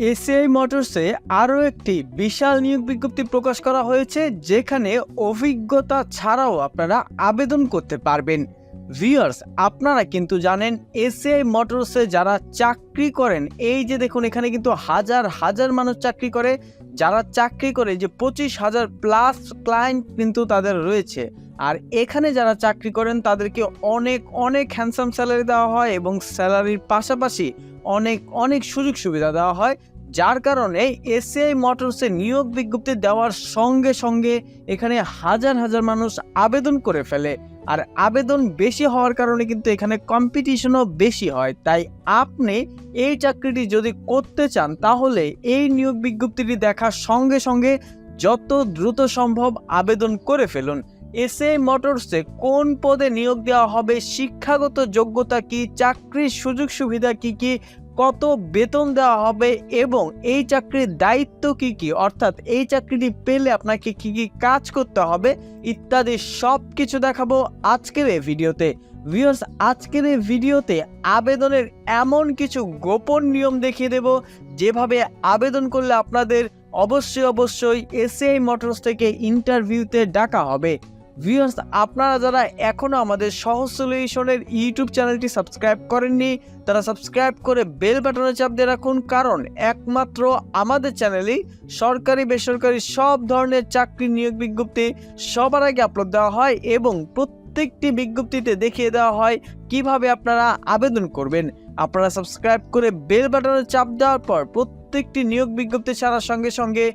ACI মোটরসে আরও একটি বিশাল নিয়োগ বিজ্ঞপ্তি প্রকাশ করা হয়েছে, যেখানে অভিজ্ঞতা ছাড়াও আপনারা আবেদন করতে পারবেন। ভিউয়ার্স, আপনারা কিন্তু জানেন, এসিআই মোটরসে যারা চাকরি করেন, এই যে দেখুন, এখানে কিন্তু হাজার হাজার মানুষ চাকরি করে। যারা চাকরি করে যে পঁচিশ হাজার প্লাস ক্লায়েন্ট কিন্তু তাদের রয়েছে। আর এখানে যারা চাকরি করেন, তাদেরকে অনেক অনেক হ্যান্ডসাম স্যালারি দেওয়া হয় এবং স্যালারির পাশাপাশি অনেক অনেক সুযোগ সুবিধা দেওয়া হয়, যার কারণে এসিআই মোটরসে নিয়োগ বিজ্ঞপ্তি দেওয়ার সঙ্গে সঙ্গে এখানে হাজার হাজার মানুষ আবেদন করে ফেলে। আর আবেদন বেশি হওয়ার কারণে কিন্তু এখানে কম্পিটিশনও বেশি হয়। তাই আপনি এই চাকরিটি যদি করতে চান, তাহলে এই নিয়োগ বিজ্ঞপ্তিটি দেখার সঙ্গে সঙ্গে যত দ্রুত সম্ভব আবেদন করে ফেলুন। এসএ মোটরসে কোন পদে নিয়োগ দেওয়া হবে, শিক্ষাগত যোগ্যতা কি, চাকরির সুযোগ সুবিধা কি কি, কত বেতন দেওয়া হবে এবং এই চাকরির দায়িত্ব কি কি, অর্থাৎ এই চাকরিটি পেলে আপনাকে কি কি কাজ করতে হবে ইত্যাদি সব কিছু দেখাবো আজকের এই ভিডিওতে। ভিউয়ার্স, আজকের এই ভিডিওতে আবেদনের এমন কিছু গোপন নিয়ম দেখিয়ে দেব। যেভাবে আবেদন করলে আপনাদের অবশ্যই অবশ্যই এসিআই মোটরস থেকে ইন্টারভিউতে ডাকা হবে। ভিউয়ার্স, আপনারা যারা এখনও আমাদের সহজ সলিউশনের ইউটিউব চ্যানেলটি সাবস্ক্রাইব করেননি, তারা সাবস্ক্রাইব করে বেল বাটনে চাপ দিয়ে রাখুন, কারণ একমাত্র আমাদের চ্যানেলেই সরকারি, বেসরকারি সব ধরনের চাকরি নিয়োগ বিজ্ঞপ্তি সবার আগে আপলোড দেওয়া হয় এবং প্রত্যেকটি বিজ্ঞপ্তিতে দেখিয়ে দেওয়া হয় কীভাবে আপনারা আবেদন করবেন। আপনারা সাবস্ক্রাইব করে বেল বাটনে চাপ দেওয়ার পর প্রত্যেকটি নিয়োগ বিজ্ঞপ্তি ছাড়ার সঙ্গে সঙ্গে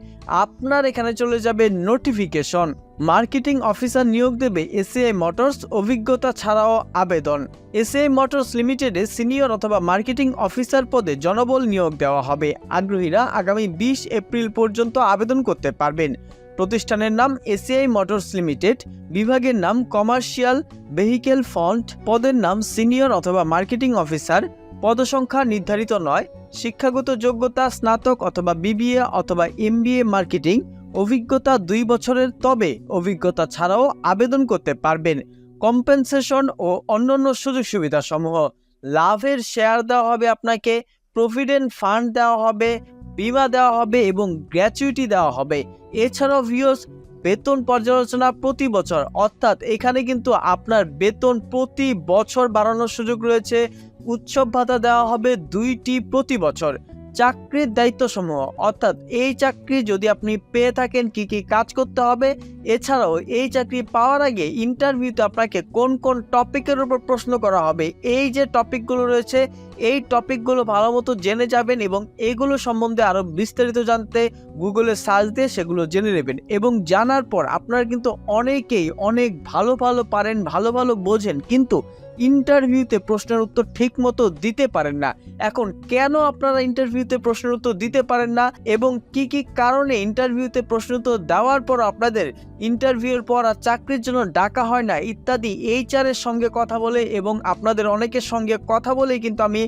আপনার এখানে চলে যাবে নোটিফিকেশন মার্কেটিং অফিসার নিয়োগ দেবে এসিআই মোটরস অভিজ্ঞতা ছাড়াও আবেদন। এসিআই মোটরস লিমিটেডে সিনিয়র অথবা মার্কেটিং অফিসার পদে জনবল নিয়োগ দেওয়া হবে। আগ্রহীরা আগামী বিশ এপ্রিল পর্যন্ত আবেদন করতে পারবেন। প্রতিষ্ঠানের নাম এসিআই মোটরস লিমিটেড বিভাগের নাম কমার্শিয়াল ভেহিকেল ফন্ট পদের নাম সিনিয়র অথবা মার্কেটিং অফিসার পদসংখ্যা নির্ধারিত নয়, শিক্ষাগত যোগ্যতা, স্নাতক অথবা বিবিএ অথবা এমবিএ মার্কেটিং, অভিজ্ঞতা দুই বছরের, তবে অভিজ্ঞতা ছাড়াও আবেদন করতে পারবেন। কম্পেনসেশন ও অন্যান্য সুযোগ সুবিধা সমূহ লাভের শেয়ার দেওয়া হবে আপনাকে, প্রভিডেন্ট ফান্ড দেওয়া হবে, বিমা দেওয়া হবে এবং গ্র্যাচুইটি দেওয়া হবে। এছাড়াও ভিওস বেতন পর্যালোচনা প্রতি বছর, অর্থাৎ এখানে কিন্তু আপনার বেতন প্রতি বছর বাড়ানোর সুযোগ রয়েছে। উৎসব ভাতা দেওয়া হবে দুইটি প্রতি বছর। চাকরির দায়িত্বসমূহ, অর্থাৎ এই চাকরি যদি আপনি পেয়ে থাকেন, কি কি কাজ করতে হবে? এছাড়াও এই চাকরি পাওয়ার আগে ইন্টারভিউতে আপনাকে কোন কোন টপিকের উপর প্রশ্ন করা হবে? এই যে টপিকগুলো রয়েছে, এই টপিকগুলো ভালো মতো জেনে যাবেন এবং এগুলো সম্বন্ধে আরও বিস্তারিত জানতে গুগলে সার্চ দিয়ে সেগুলো জেনে নেবেন এবং জানার পর আপনারা কিন্তু অনেকেই অনেক ভালো ভালো পারেন, ভালো ভালো বোঝেন। কিন্তু ইন্টারভিউতে প্রশ্নের উত্তর ঠিক মতো দিতে পারেন না। এখন কেন আপনারা ইন্টারভিউতে প্রশ্নের উত্তর দিতে পারেন না এবং কি কি কারণে ইন্টারভিউতে প্রশ্ন উত্তর দেওয়ার পর আপনাদের ইন্টারভিউর পর আর চাকরির জন্য ডাকা হয় না, ইত্যাদি। এইচআরের সঙ্গে কথা বলে এবং আপনাদের অনেকের সঙ্গে কথা বলে কিন্তু আমি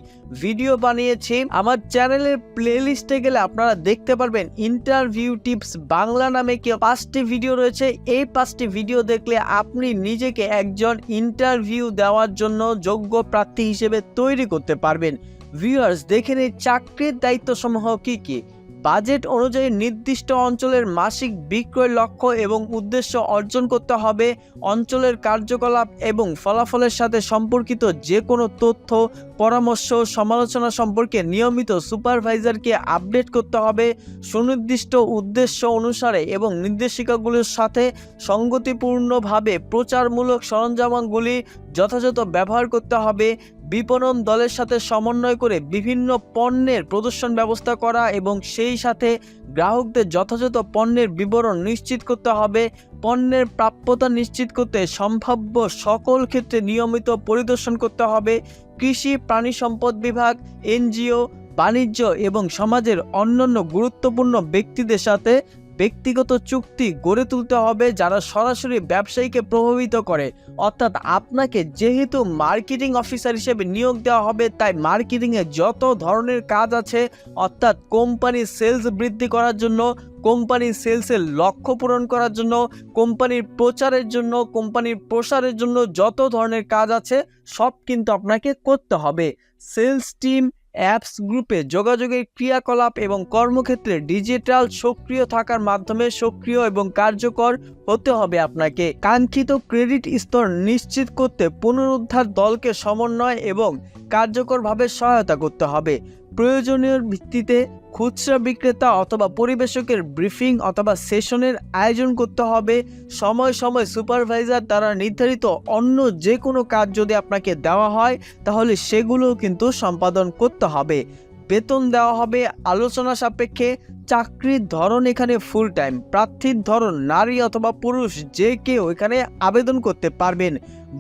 ভিডিও বানিয়েছি। আমার চ্যানেলের প্লেলিস্টে গেলে আপনারা দেখতে পারবেন ইন্টারভিউ টিপস। বাংলা নামে কি পাঁচটি ভিডিও রয়েছে, এই পাঁচটি ভিডিও দেখলে আপনি নিজেকে একজন ইন্টারভিউ দেওয়ার জন্য যোগ্য প্রার্থী হিসেবে তৈরি করতে পারবেন। ভিউয়ার্স দেখে নিন চাকরির দায়িত্বসমূহ কি কি। বাজেট অনুযায়ী নির্দিষ্ট অঞ্চলের মাসিক বিক্রয় লক্ষ্য এবং উদ্দেশ্য অর্জন করতে হবে, অঞ্চলের কার্যকলাপ এবং ফলাফলের সাথে সম্পর্কিত যে কোনো তথ্য, পরামর্শ, সমালোচনা সম্পর্কে নিয়মিত সুপারভাইজারকে আপডেট করতে হবে, সুনির্দিষ্ট উদ্দেশ্য অনুসারে এবং নির্দেশিকাগুলির সাথে সঙ্গতিপূর্ণভাবে প্রচারমূলক সরঞ্জামগুলি যথাযথ ব্যবহার করতে হবে বিপণন দলের সাথে সমন্বয় করে বিভিন্ন পণ্যের প্রদর্শন ব্যবস্থা করা এবং সেই সাথে গ্রাহকদের যথাযথ পণ্যের বিবরণ নিশ্চিত করতে হবে, পণ্যের প্রাপ্যতা নিশ্চিত করতে সম্ভাব্য সকল ক্ষেত্রে নিয়মিত পরিদর্শন করতে হবে। কৃষি, প্রাণী সম্পদ বিভাগ, এনজিও, বাণিজ্য এবং সমাজের অন্যান্য গুরুত্বপূর্ণ ব্যক্তিদের সাথে ব্যক্তিগত চুক্তি গড়ে তুলতে হবে যারা সরাসরি ব্যবসায়ীকে প্রভাবিত করে। অর্থাৎ আপনাকে যেহেতু মার্কেটিং অফিসার হিসেবে নিয়োগ দেওয়া হবে, তাই মার্কেটিংয়ে যত ধরনের কাজ আছে, অর্থাৎ কোম্পানির সেলস বৃদ্ধি করার জন্য কোম্পানির সেলসের লক্ষ্য পূরণ করার জন্য, কোম্পানির প্রচারের জন্য, কোম্পানির প্রসারের জন্য যত ধরনের কাজ আছে, সব কিন্তু আপনাকে করতে হবে। সেলস টিম অ্যাপস গ্রুপে যোগাযোগের ক্রিয়াকলাপ এবং কর্মক্ষেত্রে ডিজিটাল সক্রিয় থাকার মাধ্যমে সক্রিয় এবং কার্যকর হতে হবে আপনাকে। কাঙ্ক্ষিত ক্রেডিট স্তর নিশ্চিত করতে পুনরুদ্ধার দলকে সমন্বয় এবং কার্যকরভাবে সহায়তা করতে হবে। প্রয়োজনীয় ভিত্তিতে খুচরা বিক্রেতা অথবা পরিবেশকের ব্রিফিং অথবা সেশনের আয়োজন করতে হবে। সময় সময় সুপারভাইজার দ্বারা নির্ধারিত অন্য যে কোনো কাজ যদি আপনাকে দেওয়া হয়, তাহলে সেগুলো কিন্তু সম্পাদন করতে হবে। বেতন দেওয়া হবে আলোচনা সাপেক্ষে। চাকরির ধরন এখানে ফুল টাইম প্রার্থীর ধরন নারী অথবা পুরুষ, যে কেউ এখানে আবেদন করতে পারবেন।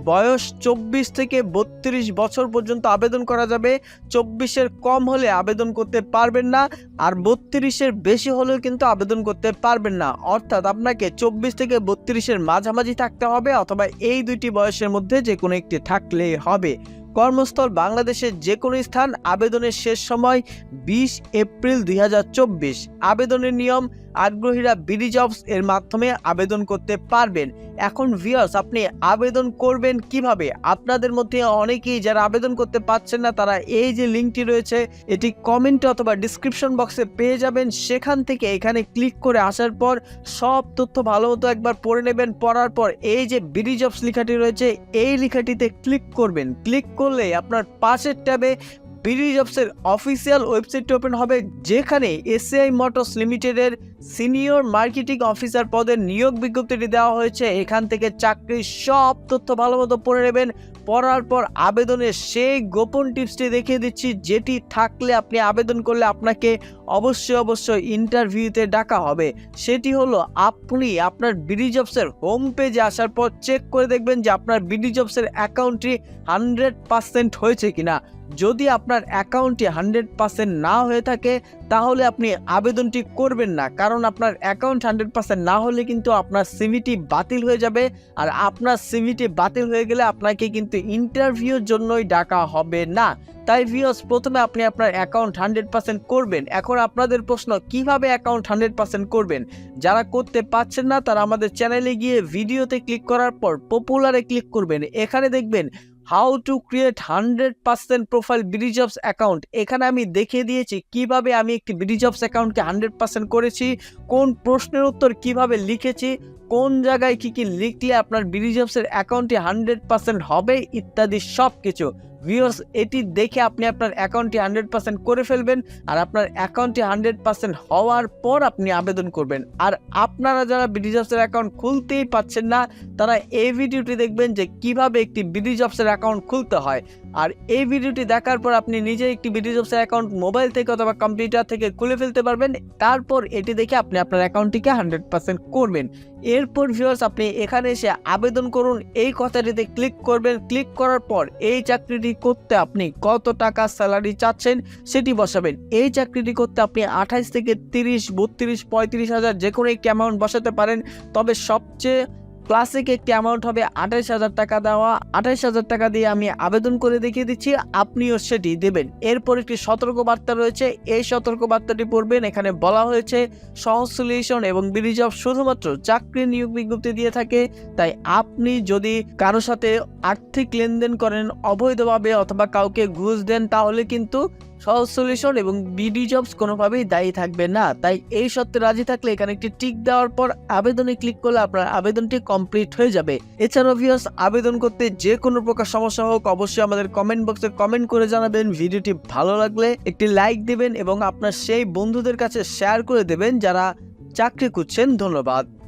বয়স চব্বিশ থেকে বত্রিশ বছর পর্যন্ত আবেদন করা যাবে। চব্বিশের কম হলে আবেদন করতে পারবেন না, আর বত্রিশের বেশি হলেও কিন্তু আবেদন করতে পারবেন না। অর্থাৎ আপনাকে চব্বিশ থেকে বত্রিশের মাঝামাঝি থাকতে হবে, অথবা এই দুইটি বয়সের মধ্যে যে কোনো একটি থাকলেই হবে। কর্মস্থল বাংলাদেশের যে কোনো স্থান আবেদনের শেষ সময় বিশ এপ্রিল দুই হাজার চব্বিশ। আবেদনের নিয়ম আগ্রহীরা বিডি জবস এর মাধ্যমে আবেদন করতে পারবেন। এখন ভিউয়ার্স আপনি আবেদন করবেন কীভাবে? আপনাদের মধ্যে অনেকেই যারা আবেদন করতে পারছেন না, তারা এই যে লিঙ্কটি রয়েছে, এটি কমেন্টে অথবা ডিসক্রিপশন বক্সে পেয়ে যাবেন। সেখান থেকে এখানে ক্লিক করে আসার পর সব তথ্য ভালো মতো একবার পড়ে নেবেন। পড়ার পর এই যে বিডি জবস লেখাটি রয়েছে, এই লেখাটিতে ক্লিক করবেন। ক্লিক করলে আপনার পাশের ট্যাবে বিডি জবসের অফিসিয়াল ওয়েবসাইটটি ওপেন হবে, যেখানে এসিআই মোটরস লিমিটেডের সিনিয়র মার্কেটিং অফিসার পদের নিয়োগ বিজ্ঞপ্তিটি দেওয়া হয়েছে। এখান থেকে চাকরির সব তথ্য ভালো মতো পড়ে নেবেন। পড়ার পর আবেদনের সেই গোপন টিপসটি দেখিয়ে দিচ্ছি, যেটি থাকলে আপনি আবেদন করলে আপনাকে অবশ্যই অবশ্যই ইন্টারভিউতে ডাকা হবে। সেটি হলো, আপনি আপনার বিডি জবসের হোম পেজে আসার পর চেক করে দেখবেন যে আপনার বিডি জবসের অ্যাকাউন্টটি হান্ড্রেড পার্সেন্ট হয়েছে কিনা। যদি আপনার অ্যাকাউন্টটি হান্ড্রেড পার্সেন্ট না হয়ে থাকে, তাহলে আপনি আবেদনটি করবেন না। কারণ আপনার অ্যাকাউন্ট হান্ড্রেড পার্সেন্ট না হলে কিন্তু আপনার সিভিটি বাতিল হয়ে যাবে। আর আপনার সিভিটি বাতিল হয়ে গেলে আপনাকে কিন্তু ইন্টারভিউর জন্যই ডাকা হবে না। তাই ভিওস প্রথমে আপনি আপনার অ্যাকাউন্ট হান্ড্রেড পার্সেন্ট করবেন। এখন আপনাদের প্রশ্ন, কীভাবে অ্যাকাউন্ট হান্ড্রেড পার্সেন্ট করবেন? যারা করতে পারছেন না, তারা আমাদের চ্যানেলে গিয়ে ভিডিওতে ক্লিক করার পর পপুলারে ক্লিক করবেন। এখানে দেখবেন how to create hundred percent profile bridge offs account এখানে আমি দেখিয়ে দিয়েছি কীভাবে আমি একটি ব্রিজ অফস অ্যাকাউন্টকে হান্ড্রেড পার্সেন্ট করেছি, কোন প্রশ্নের উত্তর কীভাবে লিখেছি, কোন জায়গায় কি কি লিখলে আপনার ব্রিজ অফসের অ্যাকাউন্টটি হান্ড্রেড পার্সেন্ট হবে, ইত্যাদি সব কিছু ভিউয়ার্স এটি দেখে আপনি আপনার অ্যাকাউন্টটি হান্ড্রেড পার্সেন্ট করে ফেলবেন আর আপনার অ্যাকাউন্টটি হান্ড্রেড পার্সেন্ট হওয়ার পর আপনি আবেদন করবেন। আর আপনারা যারা বিডি জবসের অ্যাকাউন্ট খুলতেই পাচ্ছেন না, তারা এই ভিডিওটি দেখবেন যে কীভাবে একটি বিডি জবসের অ্যাকাউন্ট খুলতে হয়। আর এই ভিডিওটি দেখার পর আপনি নিজে একটি বিডি জবসের অ্যাকাউন্ট মোবাইল থেকে অথবা কম্পিউটার থেকে খুলে ফেলতে পারবেন। তারপর এটি দেখে আপনি আপনার অ্যাকাউন্টটিকে হান্ড্রেড পার্সেন্ট করবেন। এরপর ভিউয়ার্স আপনি এখানে এসে আবেদন করুন। এই কথাটিতে ক্লিক করবেন। ক্লিক করার পর এই চাকরিটি করতে আপনি কত টাকা স্যালারি চাচ্ছেন সেটি বসাবেন। এই চাকরিটি করতে আপনি আঠাশ থেকে তিরিশ, বত্রিশ, পঁয়ত্রিশ হাজার যে কোনো একটি অ্যামাউন্ট বসাতে পারেন। তবে সবচেয়ে ক্লাসিক একটি অ্যামাউন্ট হবে আঠাইশ হাজার টাকা দেওয়া। আঠাইশ হাজার টাকা দিয়ে আমি আবেদন করে দেখিয়ে দিচ্ছি, আপনিও সেটি দেবেন। এরপর একটি সতর্ক বার্তা রয়েছে, এই সতর্ক বার্তাটি পড়বেন। এখানে বলা হয়েছে সলিউশন এবং বিডি জব শুধুমাত্র চাকরি নিয়োগ বিজ্ঞপ্তি দিয়ে থাকে। তাই আপনি যদি কারও সাথে আর্থিক লেনদেন করেন অবৈধভাবে অথবা কাউকে ঘুষ দেন, তাহলে কিন্তু সহজ সলিউশন এবং বিডি জবস কোনোভাবেই দায়ী থাকবে না। তাই এই সত্ত্বে রাজি থাকলে এখানে একটি টিক দেওয়ার পর আবেদনে ক্লিক করলে আপনার আবেদনটি কমপ্লিট হয়ে যাবে। এছাড়াও ভিউয়ার্স আবেদন করতে যে কোনো প্রকার সমস্যা হোক, অবশ্যই আমাদের কমেন্ট বক্সে কমেন্ট করে জানাবেন। ভিডিওটি ভালো লাগলে একটি লাইক দিবেন এবং আপনার সেই বন্ধুদের কাছে শেয়ার করে দেবেন যারা চাকরি খুঁজছেন। ধন্যবাদ।